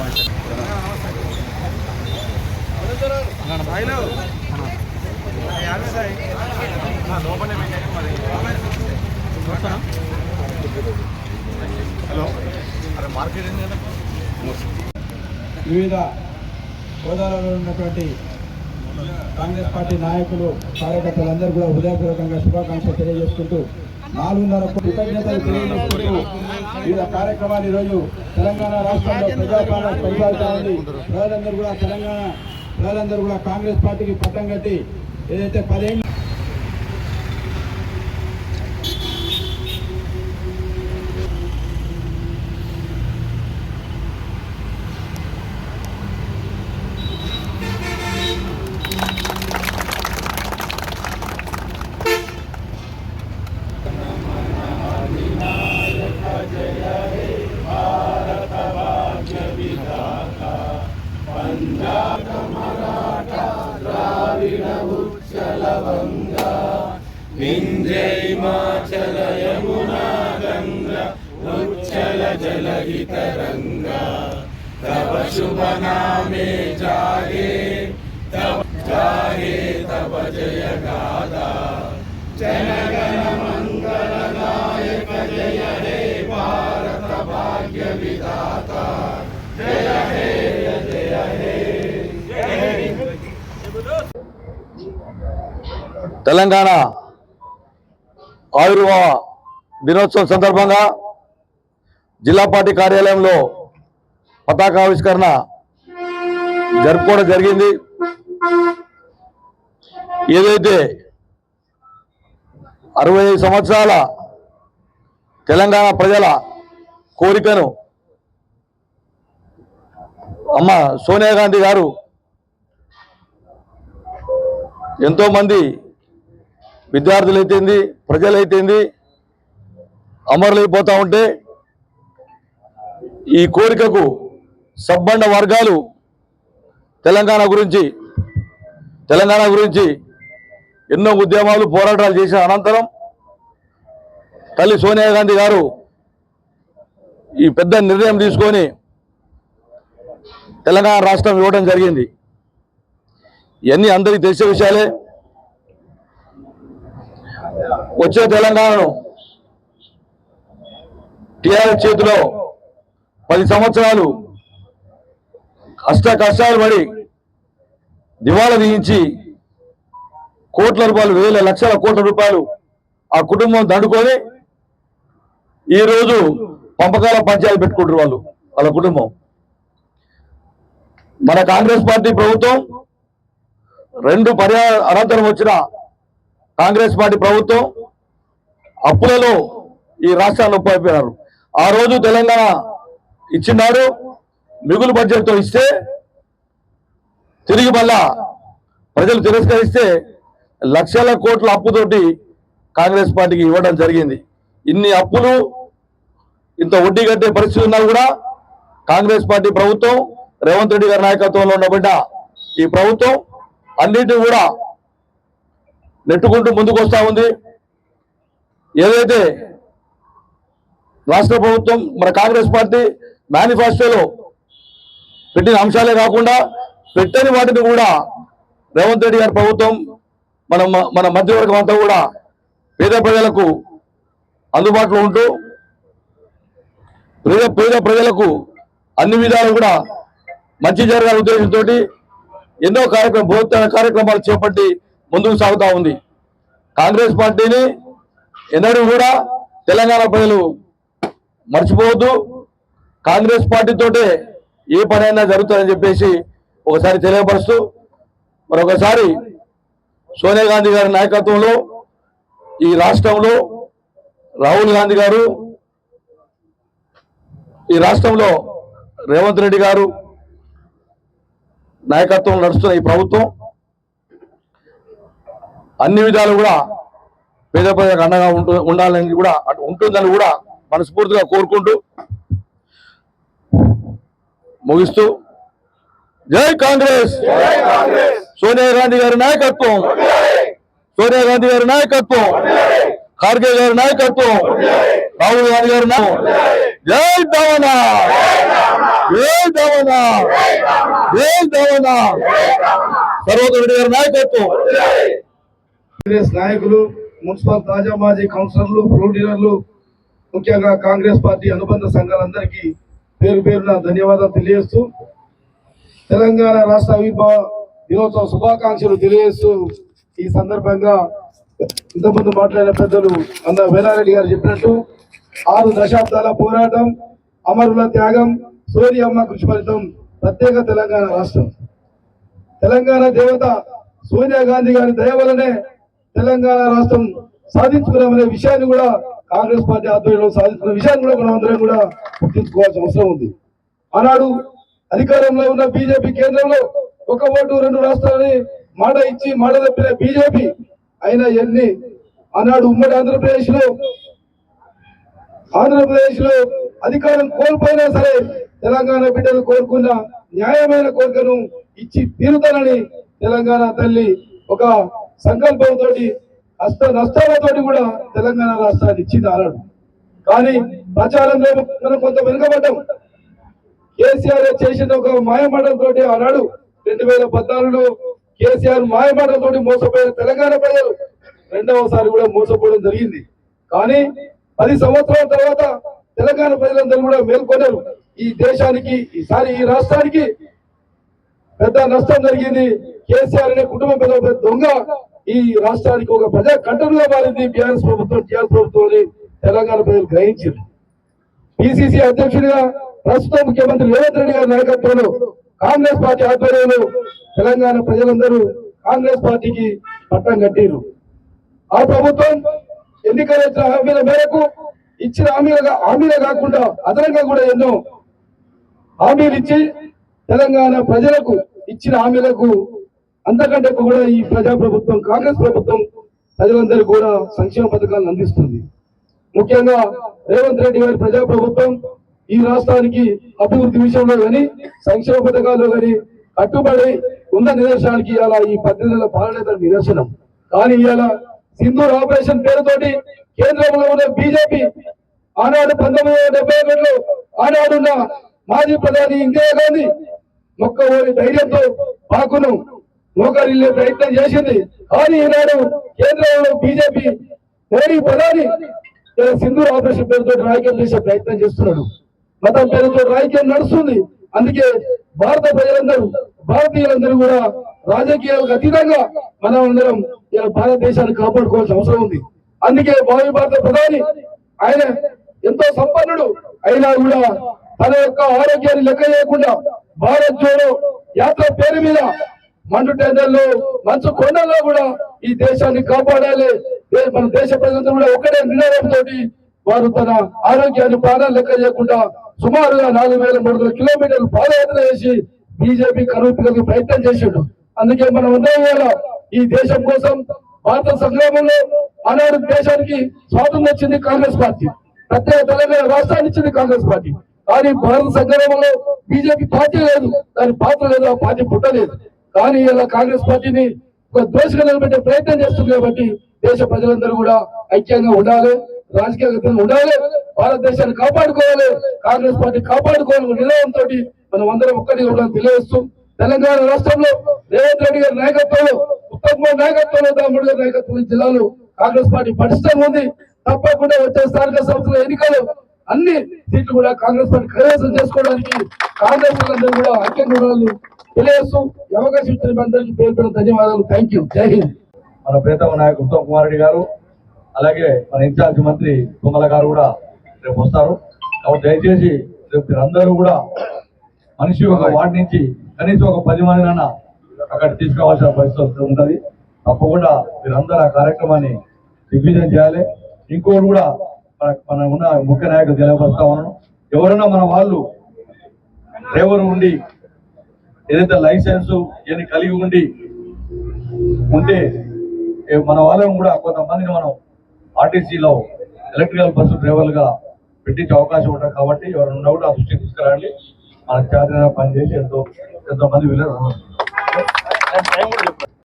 Hello వివిధ హోదాలలో ఉన్నటువంటి Congress party నాయకులు కార్యకర్తలందరూ కూడా హృదయపూర్వకంగా శుభాకాంక్షలు తెలియజేసుకుంటూ నాలుగున్నర కృతజ్ఞతలు తెలియజేసుకుంటూ వివిధ కార్యక్రమాలు ఈరోజు తెలంగాణ రాష్ట్రంలో ప్రజాపాలన కొనసాగుతా ఉంది ప్రజలందరూ కూడా తెలంగాణ ప్రజలందరూ కూడా కాంగ్రెస్ పార్టీకి పట్టం కట్టి ఏదైతే పదేళ్ళు यमुना जल उच्चल जलहितरङ्गा तव शुभ नामे जागे तव जागे तव जय गादा जनगण मङ्गलदायक जय हे भारत भाग्य विधाता जय हे जय हे तेलंगाना ఆవిర్భావ దినోత్సవం సందర్భంగా జిల్లా పార్టీ కార్యాలయంలో పతాకావిష్కరణ జరుపుకోవడం జరిగింది. ఏదైతే అరవై ఐదు సంవత్సరాల తెలంగాణ ప్రజల కోరికను అమ్మ సోనియా గాంధీ గారు ఎంతోమంది విద్యార్థులైతేంది ప్రజలైతేంది అమరులైపోతూ ఉంటే ఈ కోరికకు సబ్బండ వర్గాలు తెలంగాణ గురించి తెలంగాణ గురించి ఎన్నో ఉద్యమాలు పోరాటాలు చేసిన అనంతరం తల్లి సోనియా గాంధీ గారు ఈ పెద్ద నిర్ణయం తీసుకొని తెలంగాణ రాష్ట్రం ఇవ్వడం జరిగింది. ఇవన్నీ అందరికీ తెలిసే విషయాలే. వచ్చే తెలంగాణను టీఆర్ఎస్ చేతిలో పది సంవత్సరాలు కష్ట కష్టాలు పడి దివాళా తీయించి కోట్ల రూపాయలు వేల లక్షల కోట్ల రూపాయలు ఆ కుటుంబం దండుకొని ఈరోజు పంపకాల పంచాయతీ పెట్టుకుంటారు వాళ్ళు వాళ్ళ కుటుంబం. మన కాంగ్రెస్ పార్టీ ప్రభుత్వం రెండు పర్యా అనంతరం వచ్చిన కాంగ్రెస్ పార్టీ ప్రభుత్వం అప్పులలో ఈ రాష్ట్రాన్ని ఒప్పైపోయినారు ఆ రోజు తెలంగాణ ఇచ్చినాడు మిగులు బడ్జెట్తో ఇస్తే తిరిగి మళ్ళా ప్రజలు తిరస్కరిస్తే లక్షల కోట్ల అప్పుతోటి కాంగ్రెస్ పార్టీకి ఇవ్వడం జరిగింది. ఇన్ని అప్పులు ఇంత వడ్డీ కట్టే పరిస్థితి ఉన్నా కూడా కాంగ్రెస్ పార్టీ ప్రభుత్వం రేవంత్ రెడ్డి గారి నాయకత్వంలో ఉండబడ్డ ఈ ప్రభుత్వం అన్నింటినీ కూడా నెట్టుకుంటూ ముందుకు వస్తూ ఉంది. ఏదైతే రాష్ట్ర ప్రభుత్వం మన కాంగ్రెస్ పార్టీ మేనిఫెస్టోలో పెట్టిన అంశాలే కాకుండా పెట్టని వాటిని కూడా రేవంత్ రెడ్డి గారి ప్రభుత్వం మన మన మధ్యవర్గం అంతా కూడా పేద ప్రజలకు అందుబాటులో ఉంటూ పేద పేద ప్రజలకు అన్ని విధాలు కూడా మంచి జరగాల ఉద్దేశంతో ఎన్నో కార్యక్రమం కార్యక్రమాలు చేపట్టి ముందుకు సాగుతూ ఉంది. కాంగ్రెస్ పార్టీని ఎన్నడూ కూడా తెలంగాణ ప్రజలు మర్చిపోవద్దు. కాంగ్రెస్ పార్టీతోటే ఏ పనైనా జరుగుతుందని చెప్పేసి ఒకసారి తెలియపరుస్తూ మరొకసారి సోనియా గాంధీ గారి నాయకత్వంలో ఈ రాష్ట్రంలో రాహుల్ గాంధీ గారు ఈ రాష్ట్రంలో రేవంత్ రెడ్డి గారు నాయకత్వం నడుస్తున్న ఈ ప్రభుత్వం అన్ని విధాలు కూడా పేద ప్రజలకు అండగా ఉంటు ఉండాలని కూడా అటు ఉంటుందని కూడా మనస్ఫూర్తిగా కోరుకుంటూ ముగిస్తూ జై కాంగ్రెస్! సోనియా గాంధీ గారి నాయకత్వం! సోనియా గాంధీ గారి నాయకత్వం! ఖార్గే గారి నాయకత్వం! రాహుల్ గాంధీ గారి జై దవన! జై దవన! జై దవన! సర్వోదయ గారి నాయకత్వం! కాంగ్రెస్ నాయకులు మున్సిపల్ తాజా మాజీ కౌన్సిలర్లు ఫ్లోర్ డీలర్లు ముఖ్యంగా కాంగ్రెస్ పార్టీ అనుబంధ సంఘాలందరికీ పేరు పేరున ధన్యవాదాలు తెలియజేస్తూ తెలంగాణ రాష్ట్ర ఆవిర్భావ దినోత్సవ శుభాకాంక్షలు తెలియజేస్తూ ఈ సందర్భంగా ఇంతకుముందు మాట్లాడిన పెద్దలు అన్న వీరారెడ్డి గారు చెప్పినట్టు ఆరు దశాబ్దాల పోరాటం అమరుల త్యాగం సోనియమ్మ కృషి ఫలితం ప్రత్యేక తెలంగాణ రాష్ట్రం. తెలంగాణ దేవత సోనియా గాంధీ గారి దయ వలనే తెలంగాణ రాష్ట్రం సాధించుకున్నామనే విషయాన్ని కూడా కాంగ్రెస్ పార్టీ ఆధ్వర్యంలో సాధించుకున్న విషయాన్ని కూడా మనం అందరం కూడా గుర్తించుకోవాల్సిన అవసరం ఉంది. ఆనాడు అధికారంలో ఉన్న బీజేపీ కేంద్రంలో ఒక ఓటు రెండు రాష్ట్రాలని మాట ఇచ్చి మాట తప్పిన బీజేపీ అయినా ఎన్ని? ఆనాడు ఉమ్మడి ఆంధ్రప్రదేశ్లో ఆంధ్రప్రదేశ్లో అధికారం కోల్పోయినా సరే తెలంగాణ బిడ్డలు కోరుకున్న న్యాయమైన కోరికను ఇచ్చి తీరుతానని తెలంగాణ తల్లి ఒక సంకల్పంతో నష్ట నష్టాలతోటి కూడా తెలంగాణ రాష్ట్రాన్ని ఇచ్చింది ఆనాడు కానీ ప్రచారంలో మనం కొంత వెనుకబడ్డాం. కేసీఆర్ చేసిన ఒక మాయమాటల తోటి ఆనాడు రెండు వేల పద్నాలుగులో కేసీఆర్ మాయమాటల మోసపోయిన తెలంగాణ ప్రజలు రెండవసారి కూడా మోసపోవడం జరిగింది. కానీ పది సంవత్సరాల తర్వాత తెలంగాణ ప్రజలందరూ కూడా మేల్కొన్నారు. ఈ దేశానికి ఈసారి ఈ రాష్ట్రానికి పెద్ద నష్టం జరిగింది. కేసీఆర్ అనే కుటుంబం పెద్ద పెద్ద దొంగ ఈ రాష్ట్రానికి ఒక ప్రజా కంటనుగా మారింది. బీఆర్ఎస్ ప్రభుత్వం టీఆర్ఎస్ ప్రభుత్వం అని తెలంగాణ ప్రజలు గ్రహించింది పిసిసి అధ్యక్షుడిగా ప్రస్తుత ముఖ్యమంత్రి రేవంత్ రెడ్డి గారి నాయకత్వంలో కాంగ్రెస్ పార్టీ ఆధ్వర్యంలో తెలంగాణ ప్రజలందరూ కాంగ్రెస్ పార్టీకి పట్టం కట్టిరు ఆ ప్రభుత్వం ఎన్నికల హామీల మేరకు ఇచ్చిన హామీలుగా హామీలే కాకుండా అదనంగా కూడా ఎన్నో హామీలు ఇచ్చి తెలంగాణ ప్రజలకు ఇచ్చిన హామీలకు అంతకంటే కూడా ఈ ప్రజా ప్రభుత్వం కాంగ్రెస్ ప్రభుత్వం ప్రజలందరూ కూడా సంక్షేమ పథకాలను అందిస్తుంది. ముఖ్యంగా రేవంత్ రెడ్డి గారి ప్రజా ప్రభుత్వం ఈ రాష్ట్రానికి అభివృద్ధి విషయంలో కానీ సంక్షేమ పథకాల్లో కానీ కట్టుబడి ఉన్న నిదర్శనానికి ఇలా ఈ పద్దెనిమిది పాలనేదని నిదర్శనం. కానీ ఇలా సింధూర్ ఆపరేషన్ పేరుతోటి కేంద్రంలో ఉన్న బీజేపీ ఆనాడు పంతొమ్మిది వందల డెబ్బై ఒకటిలో ఆనాడున్న మాజీ ప్రధాని ఇందిరా గాంధీ మొక్క ఓరి ధైర్యంతో పాకును మోకరిల్లే ప్రయత్నం చేసింది. కానీ ఈనాడు కేంద్రంలో బీజేపీ మోడీ ప్రధాని సింధు సింధూర్ ఆపరేషన్ పేరుతో రాజకీయం చేసే ప్రయత్నం చేస్తున్నాడు. మతం పేరుతో రాజకీయం నడుస్తుంది. అందుకే భారత ప్రజలందరూ భారతీయులందరూ కూడా రాజకీయాలకు అతీతంగా మనం అందరం ఇలా భారతదేశాన్ని కాపాడుకోవాల్సిన అవసరం ఉంది. అందుకే భావి భారత ప్రధాని ఆయన ఎంతో సంపన్నుడు. అయినా కూడా తన యొక్క ఆరోగ్యాన్ని లెక్క చేయకుండా భారత్ జోడో యాత్ర పేరు మీద మండు టెండర్లో మంచు కొండల్లో కూడా ఈ దేశాన్ని కాపాడాలి. మన దేశ ప్రజలంతా కూడా ఒకటే నినాదంతో వారు తన ఆరోగ్యాన్ని ప్రాణాలు లెక్క చేయకుండా సుమారుగా నాలుగు వేల మూడు వందల కిలోమీటర్లు పాదయాత్ర చేసి బీజేపీ కరువు ప్రయత్నం చేసాడు. అందుకే మనం అందరం ఈ దేశం కోసం భారత సంగ్రామంలో ఆనాడు దేశానికి స్వాతంత్రం వచ్చింది కాంగ్రెస్ పార్టీ. ప్రత్యేక తెలంగాణ రాష్ట్రాన్ని ఇచ్చింది కాంగ్రెస్ పార్టీ. కానీ భారత సంగ్రామంలో బీజేపీ పార్టీ లేదు దాని పాత్ర లేదు ఆ పార్టీ పుట్టలేదు కానీ ఇలా కాంగ్రెస్ పార్టీని ఒక దోషగా నిలబెట్టే ప్రయత్నం చేస్తుంది కాబట్టి దేశ ప్రజలందరూ కూడా ఐక్యంగా ఉండాలి రాజకీయ ఉండాలి భారతదేశాన్ని కాపాడుకోవాలి కాంగ్రెస్ పార్టీ కాపాడుకోవాలి నిలయంతో మనం అందరం ఒక్కటి ఉండాలని తెలియజేస్తూ తెలంగాణ రాష్ట్రంలో రేవంత్ రెడ్డి గారి నాయకత్వంలో ఉత్తమ్ కుమార్ నాయకత్వంలో దాముడు గారి నాయకత్వంలో జిల్లాలో కాంగ్రెస్ పార్టీ పటిష్టం ఉంది. తప్పకుండా వచ్చే స్థానిక సంస్థల ఎన్నికలు అన్ని సీట్లు కూడా కాంగ్రెస్ పార్టీ కైవసం చేసుకోవడానికి కాంగ్రెస్ వాళ్ళందరూ కూడా ఐక్యంగా ఉండాలని తెలియజేస్తూ అవకాశం ఇచ్చిన అందరికీ పేరు ధన్యవాదాలు. థ్యాంక్ యూ జై హింద్ మన ప్రీతమ నాయకుడు ఉత్తమ్ కుమార్ రెడ్డి గారు అలాగే మన ఇన్ఛార్జ్ మంత్రి తుమ్మల గారు కూడా రేపు వస్తారు. కాబట్టి దయచేసి రేపు మీరందరూ కూడా మనిషి ఒక వార్డు నుంచి కనీసం ఒక పది మందినైనా అక్కడ తీసుకోవాల్సిన పరిస్థితి ఉంటుంది తప్పకుండా మీరందరూ ఆ కార్యక్రమాన్ని దిగ్విజయం చేయాలి. ఇంకోటి కూడా మన ఉన్న ముఖ్య నాయకులు తెలియపరుస్తా ఉన్నాను. ఎవరైనా మన వాళ్ళు డ్రైవర్ ఉండి ఏదైతే లైసెన్స్ ఇవన్నీ కలిగి ఉండి ఉంటే మన వాళ్ళని కూడా కొంతమందిని మనం ఆర్టీసీలో ఎలక్ట్రికల్ బస్సు డ్రైవర్లుగా పెట్టించే అవకాశం ఉంటుంది కాబట్టి ఎవరైనా ఉన్నా కూడా ఆ దృష్టికి తీసుకురండి. మన చేతన పని చేసి ఎంతో ఎంతో మంది వీళ్ళు